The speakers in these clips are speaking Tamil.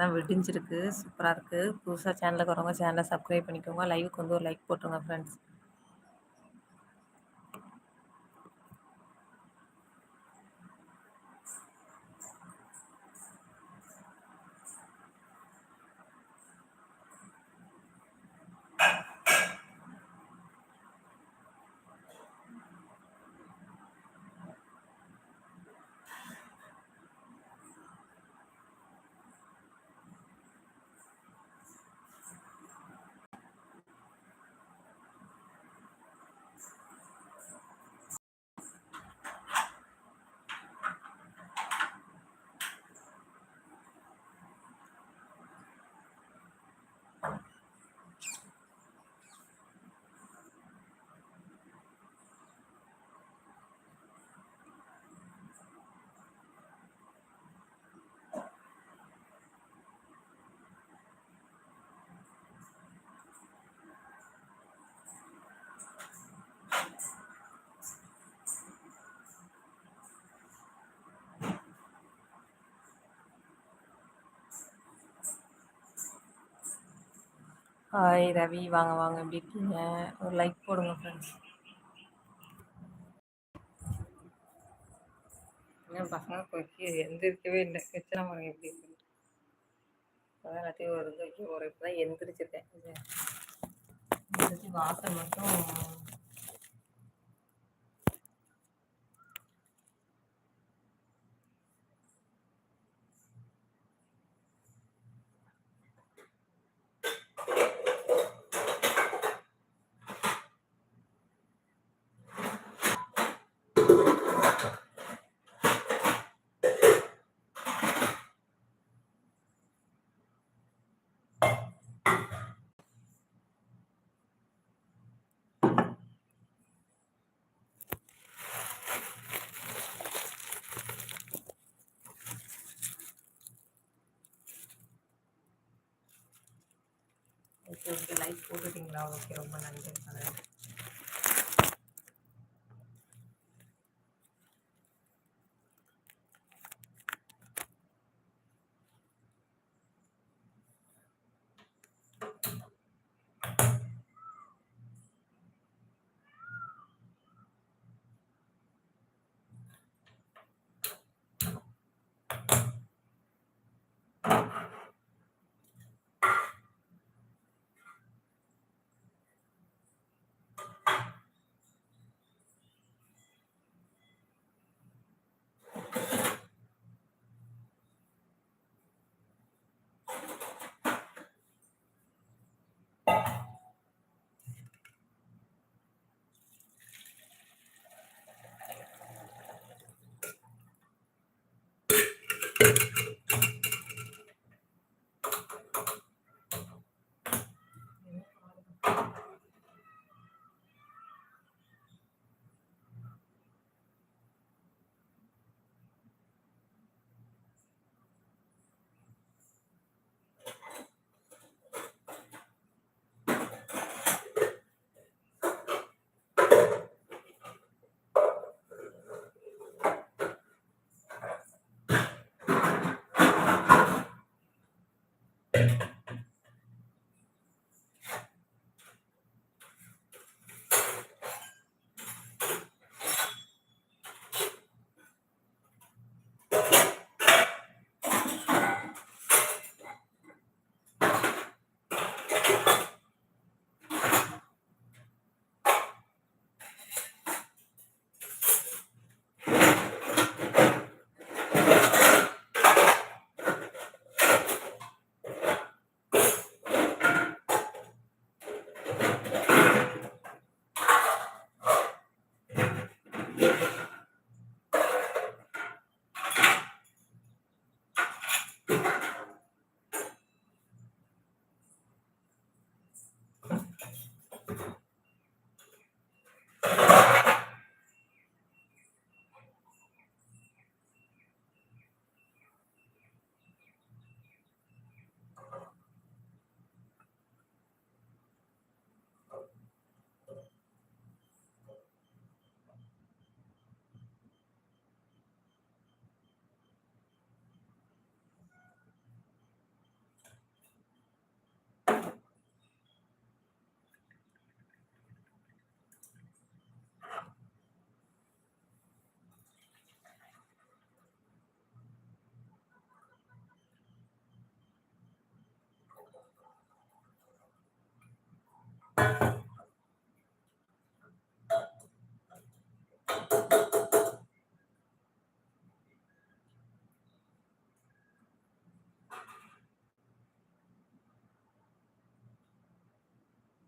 தான் விடிஞ்சிருக்கு. சூப்பராக இருக்குது புதுசாக சேனலுக்கு வரவங்க சேனலை சப்ஸ்கிரைப் பண்ணிக்கோங்க. லைவுக்கு வந்து ஒரு லைக் போட்டுருங்க ஃப்ரெண்ட்ஸ் ஹாய் ரவி வாங்க வாங்க. எப்படி இருக்கீங்க? ஒரு லைக் போடுங்க ஃப்ரெண்ட்ஸ் என் பசங்க கொக்கி எந்திரிக்கவே இல்லை. கிச்சனை பாருங்க எப்படி இருக்கு அதான் எல்லாத்தையும் ஒரு இது ஒரு இப்போ தான் எந்திரிச்சிருக்கேன் எந்திரிச்சு வாசல் மட்டும் ஓகே ஓகே லைக் போட்டுட்டிங்களா ஓகே ரொம்ப நன்றி. Yeah.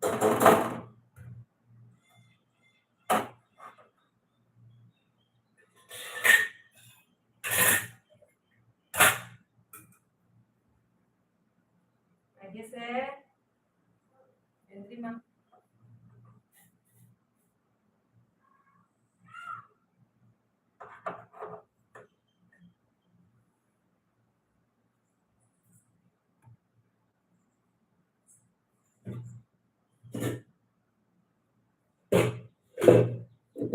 Thank you, sir. Every month.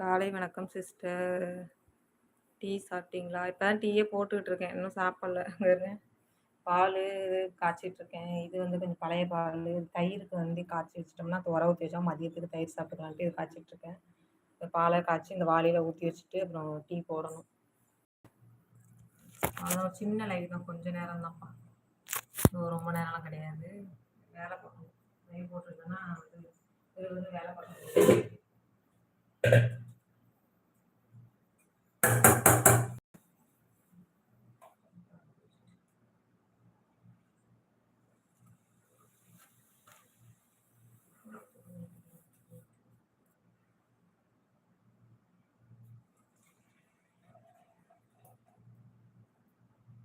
காலை வணக்கம் சிஸ்டர். டீ சாப்பிட்டீங்களா? இப்போ தான் டீயே போட்டுக்கிட்டு இருக்கேன். இன்னும் சாப்பிடல. பாருங்க. பால் காய்ச்சிட்டு இருக்கேன். இது வந்து கொஞ்சம் பழைய பால். தயிருக்கு வந்து காய்ச்சி வச்சிட்டோம்னா அது உர ஊற்றி வச்சா மதியத்துக்கு தயிர் சாப்பிட்டுக்கலான்ட்டு இது காய்ச்சிட்டு இருக்கேன். இந்த பாலை காய்ச்சி இந்த வாளியில் ஊற்றி வச்சுட்டு அப்புறம் டீ போடணும். அதான் சின்ன லைவ் தான். கொஞ்ச நேரம் தான்ப்பா. இன்னும் ரொம்ப நேரம்லாம் கிடையாது. வேலை பார்க்கணும். லைவ் போட்டிருந்தேன்னா வந்து இது வந்து வேலை பார்க்கணும்.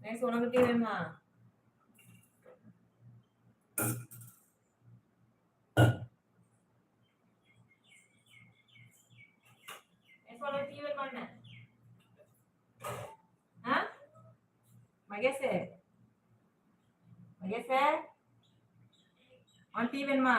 நைஸ் உனக்கு டீ வேணுமா? நைஸ் உனக்கு உன் டீ வேணுமா?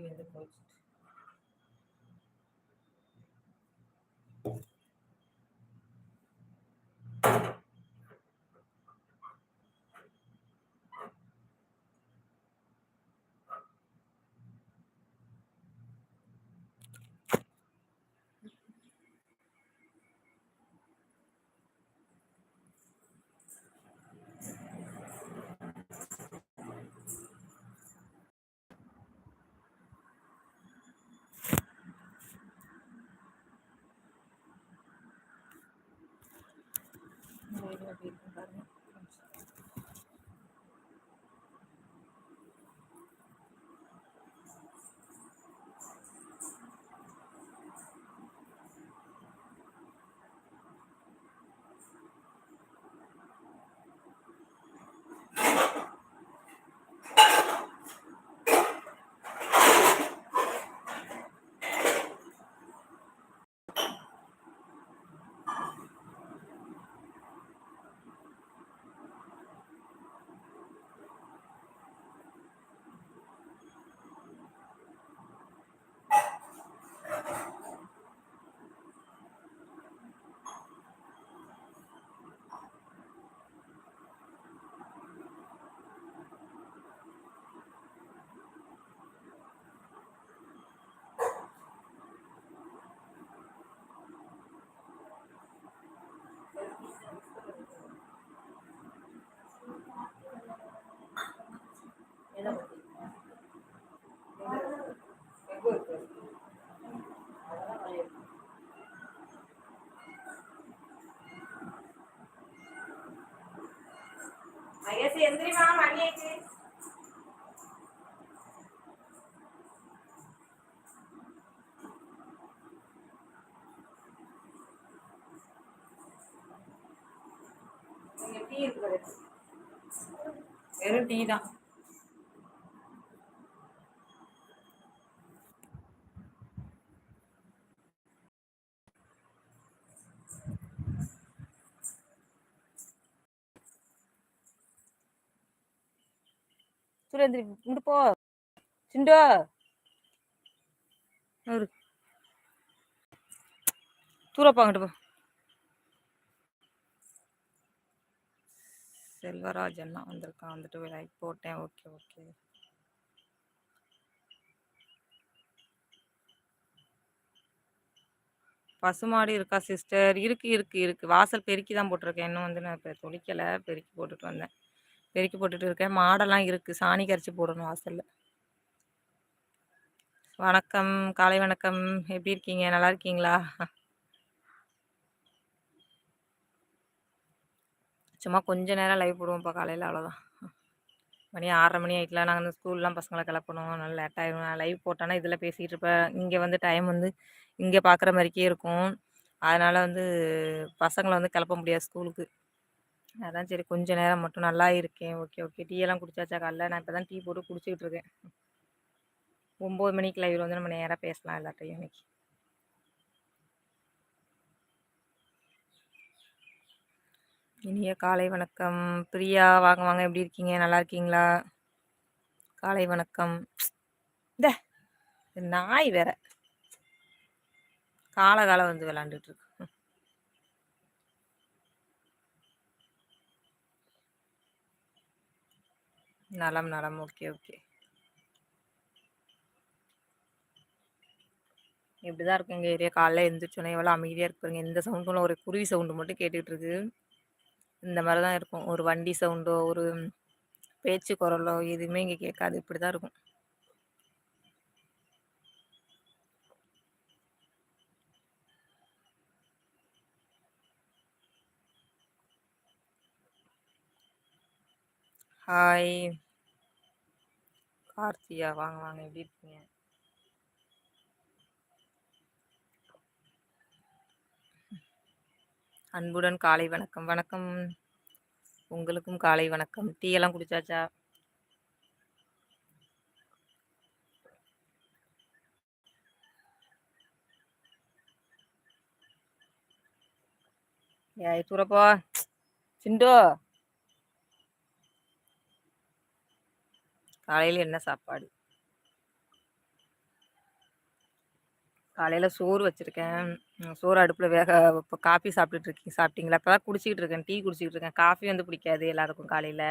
you in the post. எப்படி இருக்குன்னு பாருங்க என்ன பத்தி எங்க இருக்கு அதெல்லாம் நிறைய இருக்கு. மகேஷ் எந்திரிமா மணி ஆயிடுச்சு இங்க டீ வெறும் டீ தான். சுரேந்திரி இங்கிட்டு போ. சிண்டோ. ஒரு தூரப்பா அங்கிட்டு போ. செல்வராஜ் அண்ணா வந்திருக்கான். வந்துட்டு லைக் போட்டேன். Okay okay. பசுமாடு இருக்கா சிஸ்டர் இருக்கு இருக்கு இருக்கு. வாசல் பெருக்கி தான் போட்டிருக்கேன். இன்னும் வந்து நான் இப்போ தொளிக்கலை. பெருக்கி போட்டுட்டு வந்தேன். பெருக்கி போட்டுட்டு இருக்கேன். மாடெல்லாம் இருக்குது சாணி கரைச்சி போடணும் வாசலில். வணக்கம். காலை வணக்கம். எப்படி இருக்கீங்க? நல்லா இருக்கீங்களா? சும்மா கொஞ்ச நேரம் லைவ் போடுவோம்ப்பா காலையில் அவ்வளோதான் மணி ஆறரை மணி ஆகிட்டலாம் நாங்கள் இந்த ஸ்கூல்லாம் பசங்களை கிளப்பணும். நல்லா லேட் ஆகிடும் நான் லைவ் போட்டேன்னா இதில் பேசிகிட்டு இருப்பேன். இங்கே வந்து டைம் வந்து இங்கே பார்க்குற மாதிரிக்கே இருக்கும். அதனால் வந்து பசங்களை வந்து கிளப்ப முடியாது ஸ்கூலுக்கு. அதான் சரி கொஞ்ச நேரம் மட்டும் நல்லா இருக்கேன். Okay okay. டீயெல்லாம் குடிச்சாச்சா காலைல? நான் இப்போ தான் டீ போட்டு குடிச்சிக்கிட்டு இருக்கேன். ஒம்பது மணிக்கு லைவில் வந்து நம்ம நேராக பேசலாம் எல்லாத்தையும் இன்னைக்கு. இனிய காலை வணக்கம். பிரியா வாங்க வாங்க. எப்படி இருக்கீங்க? நல்லா இருக்கீங்களா? காலை வணக்கம். இந்த நாய் வேற. காலகாலம் வந்து விளாண்டுட்டு இருக்கு. நலம் நலம். Okay okay. இப்படிதான் இருக்கு எங்கள் ஏரியா. காலைல எழுந்திரிச்சோன்னே எவ்வளோ அமைதியாக இருக்குங்க எந்த சவுண்டும் ஒரு குருவி சவுண்டு மட்டும் கேட்டுட்டு இருக்கு. இந்த மாதிரி தான் இருக்கும். ஒரு வண்டி சவுண்டோ ஒரு பேச்சு குரலோ எதுவுமே இங்கே கேட்காது. இப்படி தான் இருக்கும். ஹாய் கார்த்தியா வாங்க வாங்க எப்படி இருக்கீங்க? அன்புடன் காலை வணக்கம். வணக்கம். உங்களுக்கும் காலை வணக்கம். டீ எல்லாம் குடிச்சாச்சா? ஏய் தூரப்போ. சிண்டோ. காலையில் என்ன சாப்பாடு? காலையில் சோறு வச்சுருக்கேன். சோறு அடுப்பில் வேக இப்போ காஃபி சாப்பிட்டுட்டு இருக்கீங்க சாப்பிட்டீங்களா? இப்போ தான் குடிச்சிக்கிட்டு இருக்கேன். டீ குடிச்சிக்கிட்டு இருக்கேன். காஃபி வந்து பிடிக்காது எல்லாருக்கும் காலையில்.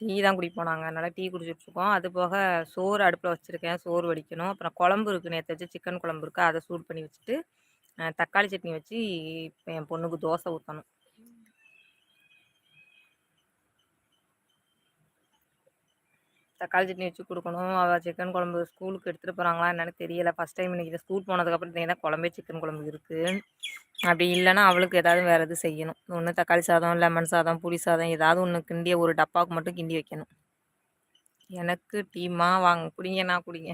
டீ தான் குடிப்போம் நாங்கள் அதனால் டீ குடிச்சிட்ருக்கோம் அது போக சோறு அடுப்பில் வச்சுருக்கேன். சோறு வடிக்கணும். அப்புறம் குழம்பு இருக்குது நேற்று வச்சு சிக்கன் குழம்பு இருக்குது அதை சூட் பண்ணி வச்சுட்டு தக்காளி சட்னி வச்சு என் பொண்ணுக்கு தோசை ஊற்றணும் தக்காளி சட்னி வச்சு கொடுக்கணும். அவள் சிக்கன் குழம்பு ஸ்கூலுக்கு எடுத்துகிட்டு போகிறாங்களா என்னென்னு தெரியல. ஃபஸ்ட் டைம் இன்றைக்கி ஸ்கூல் போனதுக்கப்புறம் தான் குழம்பே சிக்கன் குழம்பு இருக்குது அப்படி இல்லைன்னா அவளுக்கு ஏதாவது வேறு எது செய்யணும். ஒன்று தக்காளி சாதம் லெமன் சாதம் புளி சாதம் ஏதாவது ஒன்று கிண்டிய ஒரு டப்பாவுக்கு மட்டும் கிண்டி வைக்கணும். எனக்கு டீமா வாங்க குடிங்கண்ணா குடிங்க.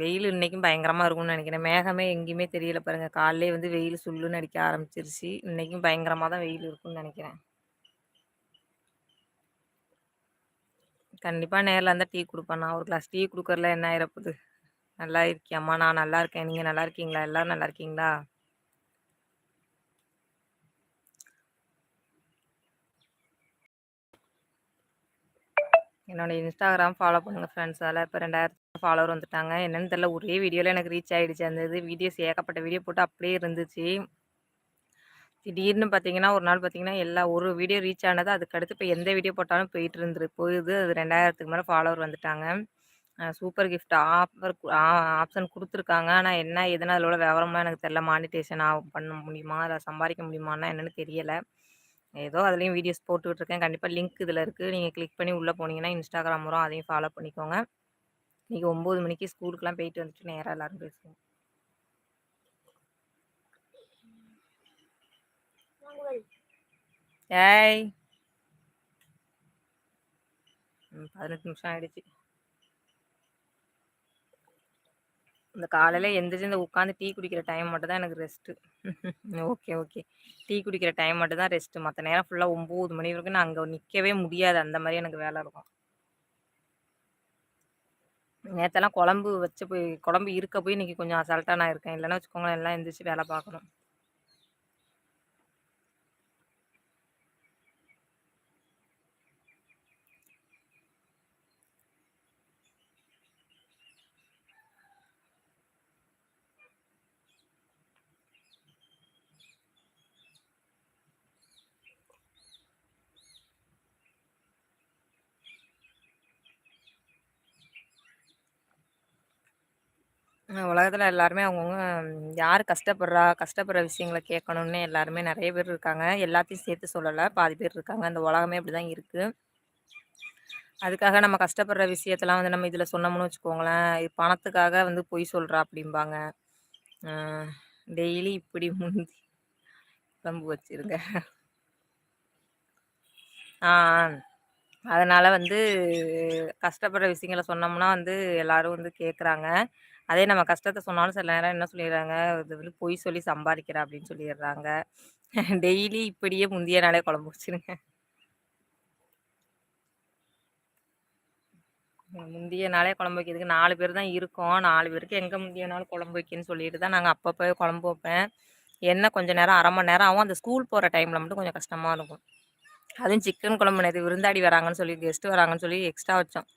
வெயில் இன்றைக்கும் பயங்கரமாக இருக்கும்னு நினைக்கிறேன். மேகமே எங்கேயுமே தெரியல பாருங்கள் காலையிலே வந்து வெயில் சுள்ளுன்னு அடிக்க ஆரம்பிச்சிருச்சு. இன்றைக்கும் பயங்கரமாக தான் வெயில் இருக்கும்னு நினைக்கிறேன். கண்டிப்பாக நேரில் இருந்தால் டீ கொடுப்பேன். ஒரு கிளாஸ் டீ கொடுக்கறல என்ன ஆயிரப்போகுது? நல்லா இருக்கியாம்மா நான் நல்லா இருக்கேன். நீங்கள் நல்லா இருக்கீங்களா? எல்லோரும் நல்லா இருக்கீங்களா? என்னோடய இன்ஸ்டாகிராம் ஃபாலோ பண்ணுங்கள் ஃப்ரெண்ட்ஸ் அதில் இப்போ ரெண்டாயிரத்து ஃபாலோவர் வந்துட்டாங்க. என்னென்னு தெரில ஒரே வீடியோவில் எனக்கு ரீச் ஆகிடுச்சு அந்த இது வீடியோஸ் ஏகப்பட்ட வீடியோ போட்டு அப்படியே இருந்துச்சு. திடீர்னு பார்த்தீங்கன்னா ஒரு நாள் பார்த்தீங்கன்னா எல்லா ஒரு வீடியோ ரீச் ஆனது அதுக்கடுத்து இப்போ எந்த வீடியோ போட்டாலும் போயிட்டு இருந்துரு போகுது அது ரெண்டாயிரத்துக்கு மேலே ஃபாலோவர் வந்துட்டாங்க. சூப்பர் கிஃப்ட் ஆஃபர் ஆப்ஷன் கொடுத்துருக்காங்க. ஆனால் என்ன எதுனா அதோட விவரமாக எனக்கு தெரில மானிட்டேஷன் ஆ பண்ண முடியுமா? அதை சம்பாதிக்க முடியுமான்னா என்னென்னு தெரியலை. ஏதோ அதுலேயும் வீடியோஸ் போட்டுக்கிட்டு இருக்கேன் கண்டிப்பாக லிங்க் இதில் இருக்குது நீங்கள் கிளிக் பண்ணி உள்ளே போனீங்கன்னா இன்ஸ்டாகிராம் வரும். அதையும் ஃபாலோ பண்ணிக்கோங்க. இன்றைக்கி ஒம்பது மணிக்கு ஸ்கூலுக்குலாம் போயிட்டு வந்துட்டு நேராக எல்லோரும் பேசுவோம். ஏய். பதினெட்டு நிமிஷம் ஆயிடுச்சு. இந்த காலையில் எந்திரிச்சு இந்த உட்காந்து டீ குடிக்கிற டைம் மட்டும் தான் எனக்கு ரெஸ்ட்டு ஓகே ஓகே டீ குடிக்கிற டைம் மட்டும் தான் ரெஸ்ட்டு மற்ற நேரம் ஃபுல்லாக ஒம்பது மணி வரைக்கும் நான் அங்கே நிற்கவே முடியாது. அந்த மாதிரி எனக்கு வேலை இருக்கும். நேற்றெல்லாம் குழம்பு வச்சு போய் குழம்பு இருக்க போய் இன்றைக்கி கொஞ்சம் அசால்ட்டாக நான் இருக்கேன். இல்லைன்னா வச்சுக்கோங்களேன் எல்லாம் எந்திரிச்சு வேலை பார்க்கணும். உலகத்தில் எல்லாருமே அவங்கவுங்க யார் கஷ்டப்படுறா கஷ்டப்படுற விஷயங்கள கேட்கணுன்னு எல்லாருமே நிறைய பேர் இருக்காங்க. எல்லாத்தையும் சேர்த்து சொல்லலை. பாதி பேர் இருக்காங்க. அந்த உலகமே அப்படி தான் இருக்குது அதுக்காக நம்ம கஷ்டப்படுற விஷயத்தெல்லாம் வந்து நம்ம இதில் சொன்னோம்னு வச்சுக்கோங்களேன். பணத்துக்காக வந்து பொய் சொல்கிறா அப்படிம்பாங்க. டெய்லி இப்படி முந்தி குழம்பு வச்சுருங்க. அதனால் வந்து கஷ்டப்படுற விஷயங்களை சொன்னோம்னா வந்து எல்லோரும் வந்து கேட்குறாங்க அதே நம்ம கஷ்டத்தை சொன்னாலும் சில நேரம் என்ன சொல்லிடுறாங்க? இது வந்து பொய் சொல்லி சம்பாதிக்கிறா அப்படின்னு சொல்லிடுறாங்க. டெய்லி இப்படியே முந்திய நாளே குழம்பு வச்சுருங்க. முந்திய நாளே குழம்பு வைக்கிறதுக்கு நாலு பேர் தான் இருக்கோம். நாலு பேருக்கு எங்கே முந்திய நாள் குழம்பு வைக்கன்னு சொல்லிட்டு தான் நாங்கள் அப்பப்போ குழம்பு வைப்பேன். என்ன கொஞ்சம் நேரம் அரை மணி நேரம் ஆகும். அந்த ஸ்கூல் போகிற டைமில் மட்டும் கொஞ்சம் கஷ்டமாக இருக்கும். அதுவும் சிக்கன் குழம்பு நேற்று விருந்தாடி வராங்கன்னு சொல்லி கெஸ்ட்டு வராங்கன்னு சொல்லி எக்ஸ்ட்ரா வச்சோம்.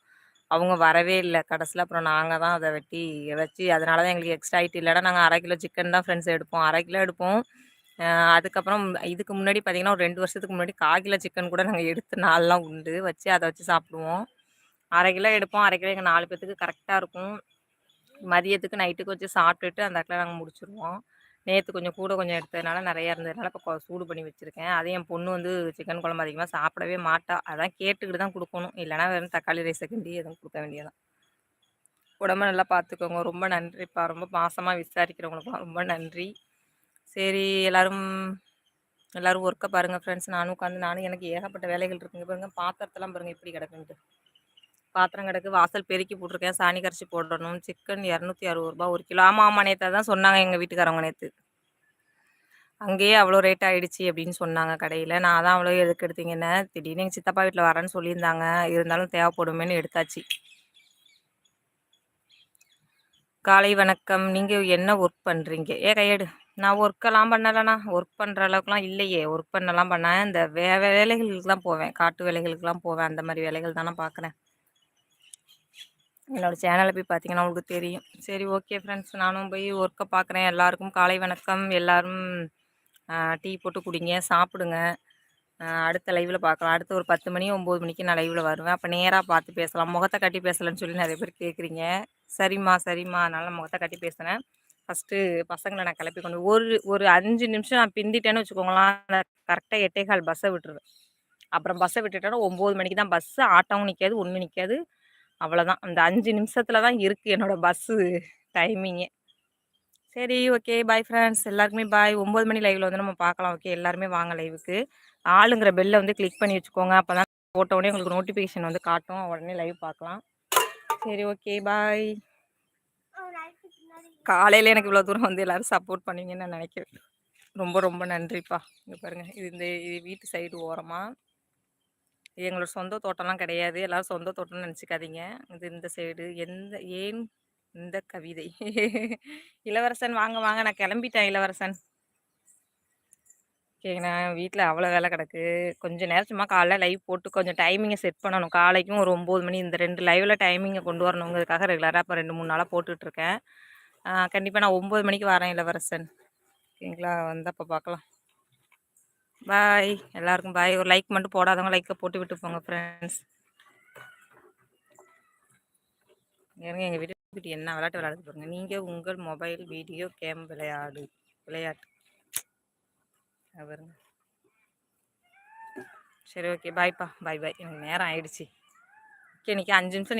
அவங்க வரவே இல்லை. கடைசியில் அப்புறம் நாங்கள் தான் அதை வெட்டி வச்சு அதனால தான் எங்களுக்கு எக்ஸ்ட்ரா ஆகிட்டு இல்லைனா நாங்கள் அரை கிலோ சிக்கன் தான் ஃப்ரெண்ட்ஸ் எடுப்போம். அரை கிலோ எடுப்போம். அதுக்கப்புறம் இதுக்கு முன்னாடி பார்த்திங்கன்னா ஒரு ரெண்டு வருஷத்துக்கு முன்னாடி கால் கிலோ சிக்கன் கூட நாங்கள் எடுத்து நாலெலாம் உண்டு. வச்சு அதை வச்சு சாப்பிடுவோம். அரை கிலோ எடுப்போம். அரை கிலோ எங்கள் நாலு பேர்த்துக்கு கரெக்டாக இருக்கும். மதியத்துக்கு நைட்டுக்கு வச்சு சாப்பிட்டுட்டு அந்த இடத்துல நாங்கள் முடிச்சுருவோம். நேற்று கொஞ்சம் கூட கொஞ்சம் எடுத்ததுனால நிறையா இருந்ததுனால இப்போ சூடு பண்ணி வச்சுருக்கேன். அதே என் பொண்ணு வந்து சிக்கன் குழம்பு அதிகமாக சாப்பிடவே மாட்டா. அதான் கேட்டுக்கிட்டு தான் கொடுக்கணும். இல்லைனா வெறும் தக்காளி ரைஸை கிண்டி எதுவும் கொடுக்க வேண்டியதான் உடம்ப நல்லா பார்த்துக்கோங்க ரொம்ப நன்றிப்பா. ரொம்ப மாசமாக விசாரிக்கிறவங்களுக்குலாம் ரொம்ப நன்றி. சரி எல்லோரும் எல்லோரும் ஒர்க்கை பாருங்கள் ஃப்ரெண்ட்ஸ் நானும் உட்காந்து நானும் எனக்கு ஏகப்பட்ட வேலைகள் இருக்குங்க பாருங்கள் பாத்திரத்தெல்லாம் பாருங்கள் எப்படி கிடக்குன்ட்டு. பாத்திரம் கிடக்கு வாசல் பெருக்கி போட்டிருக்கேன். சாணி கரைச்சி போடணும். சிக்கன் இரநூத்தி அறுபது ரூபா ஒரு கிலோ. ஆமாம் ஆமாம் நேற்று தான் சொன்னாங்க எங்கள் வீட்டுக்காரவங்க நேற்று அங்கேயே அவ்வளோ ரேட் ஆகிடுச்சி அப்படின்னு சொன்னாங்க கடையில். நான் தான் அவ்வளோ எதுக்கு எடுத்தீங்கன்னு திடீர்னு எங்கள் சித்தப்பா வீட்டில் வரேன்னு சொல்லியிருந்தாங்க. இருந்தாலும் தேவைப்படுமேனு எடுத்தாச்சு. காலை வணக்கம். நீங்கள் என்ன ஒர்க் பண்ணுறீங்க ஏ கையெடு. நான் ஒர்க்கெல்லாம் பண்ணலைண்ணா. ஒர்க் பண்ணுற அளவுக்குலாம் இல்லையே. ஒர்க் பண்ணலாம் பண்ணேன். இந்த வே வேலைகளுக்குலாம் போவேன். காட்டு வேலைகளுக்குலாம் போவேன். அந்த மாதிரி வேலைகள் தானே பார்க்குறேன் என்னோடய சேனலை போய் பார்த்தீங்கன்னா உங்களுக்கு தெரியும். சரி ஓகே ஃப்ரெண்ட்ஸ் நானும் போய் ஒர்க்கை பார்க்குறேன் எல்லாருக்கும் காலை வணக்கம். எல்லோரும் டீ போட்டு குடிங்க சாப்பிடுங்க. அடுத்த லைவில் பார்க்கலாம் அடுத்து ஒரு பத்து மணி ஒம்பது மணிக்கு நான் லைவில் வருவேன். அப்போ நேராக பார்த்து பேசலாம். முகத்தை கட்டி பேசலன்னு சொல்லி நிறைய பேர் கேட்குறீங்க சரிம்மா சரிம்மா. அதனால் முகத்தை கட்டி பேசுகிறேன் ஃபஸ்ட்டு பசங்களை நான் கிளப்பி கொண்டு ஒரு ஒரு அஞ்சு நிமிஷம் நான் பிந்திட்டேன்னு வச்சுக்கோங்களேன். கரெக்டாக எட்டே கால் பஸ்ஸை விட்டுருவேன். அப்புறம் பஸ்ஸை விட்டுட்டேன்னா ஒம்பது மணிக்கு தான் பஸ்ஸு ஆட்டோவும் நிற்காது ஒன்றும் நிற்காது அவ்வளோதான். அந்த அஞ்சு நிமிஷத்தில் தான் இருக்குது என்னோடய பஸ்ஸு டைமிங்கே சரி ஓகே பாய் ஃப்ரெண்ட்ஸ் எல்லாருக்குமே பாய் ஒம்பது மணி லைவில் வந்து நம்ம பார்க்கலாம். ஓகே எல்லாருமே வாங்க லைவுக்கு ஆளுங்கிற பெல்லை வந்து கிளிக் பண்ணி வச்சுக்கோங்க. அப்போ தான் போட்டோடனே உங்களுக்கு நோட்டிஃபிகேஷன் வந்து காட்டும். உடனே லைவ் பார்க்கலாம். சரி ஓகே பாய் காலையில் எனக்கு இவ்வளோ தூரம் வந்து எல்லோரும் சப்போர்ட் பண்ணுவீங்கன்னு நான் நினைக்கிறேன். ரொம்ப ரொம்ப நன்றிப்பா. இங்கே பாருங்கள் இது இந்த இது வீட்டு சைடு ஓரமாக இது எங்களோட சொந்த தோட்டம்லாம் கிடையாது. எல்லோரும் சொந்த தோட்டம்னு நினச்சிக்காதீங்க. இது இந்த சைடு. எந்த ஏன் இந்த கவிதை? இளவரசன் வாங்க வாங்க. நான் கிளம்பிட்டேன் இளவரசன். ஓகேங்கண்ணா வீட்டில் அவ்வளோ வேலை கிடக்கு. கொஞ்சம் நேரம் சும்மா காலைல லைவ் போட்டு கொஞ்சம் டைமிங்கை செட் பண்ணணும். காலைக்கும் ஒரு ஒம்பது மணி இந்த ரெண்டு லைவில் டைமிங்கை கொண்டு வரணுங்கிறதுக்காக ரெகுலராக இப்போ ரெண்டு மூணு நாளாக போட்டுட்ருக்கேன் கண்டிப்பாக நான் ஒம்பது மணிக்கு வரேன் இளவரசன். ஓகேங்களா? வந்தப்போ பார்க்கலாம் பாய் எல்லாருக்கும் பாய் ஒரு லைக் மட்டும் போடாதவங்க லைக்கை போட்டு விட்டு போங்க ஃப்ரெண்ட்ஸ் ஏங்க எங்கள் வீட்டு என்ன விளையாட்டு விளையாடுது பாருங்க. நீங்கள் உங்கள் மொபைல் வீடியோ கேம் விளையாடு விளையாட்டு. பாருங்க. சரி ஓகே பாய்ப்பா பாய் பாய் எனக்கு நேரம் ஆயிடுச்சு. ஓகே இன்றைக்கி அஞ்சு நிமிஷம்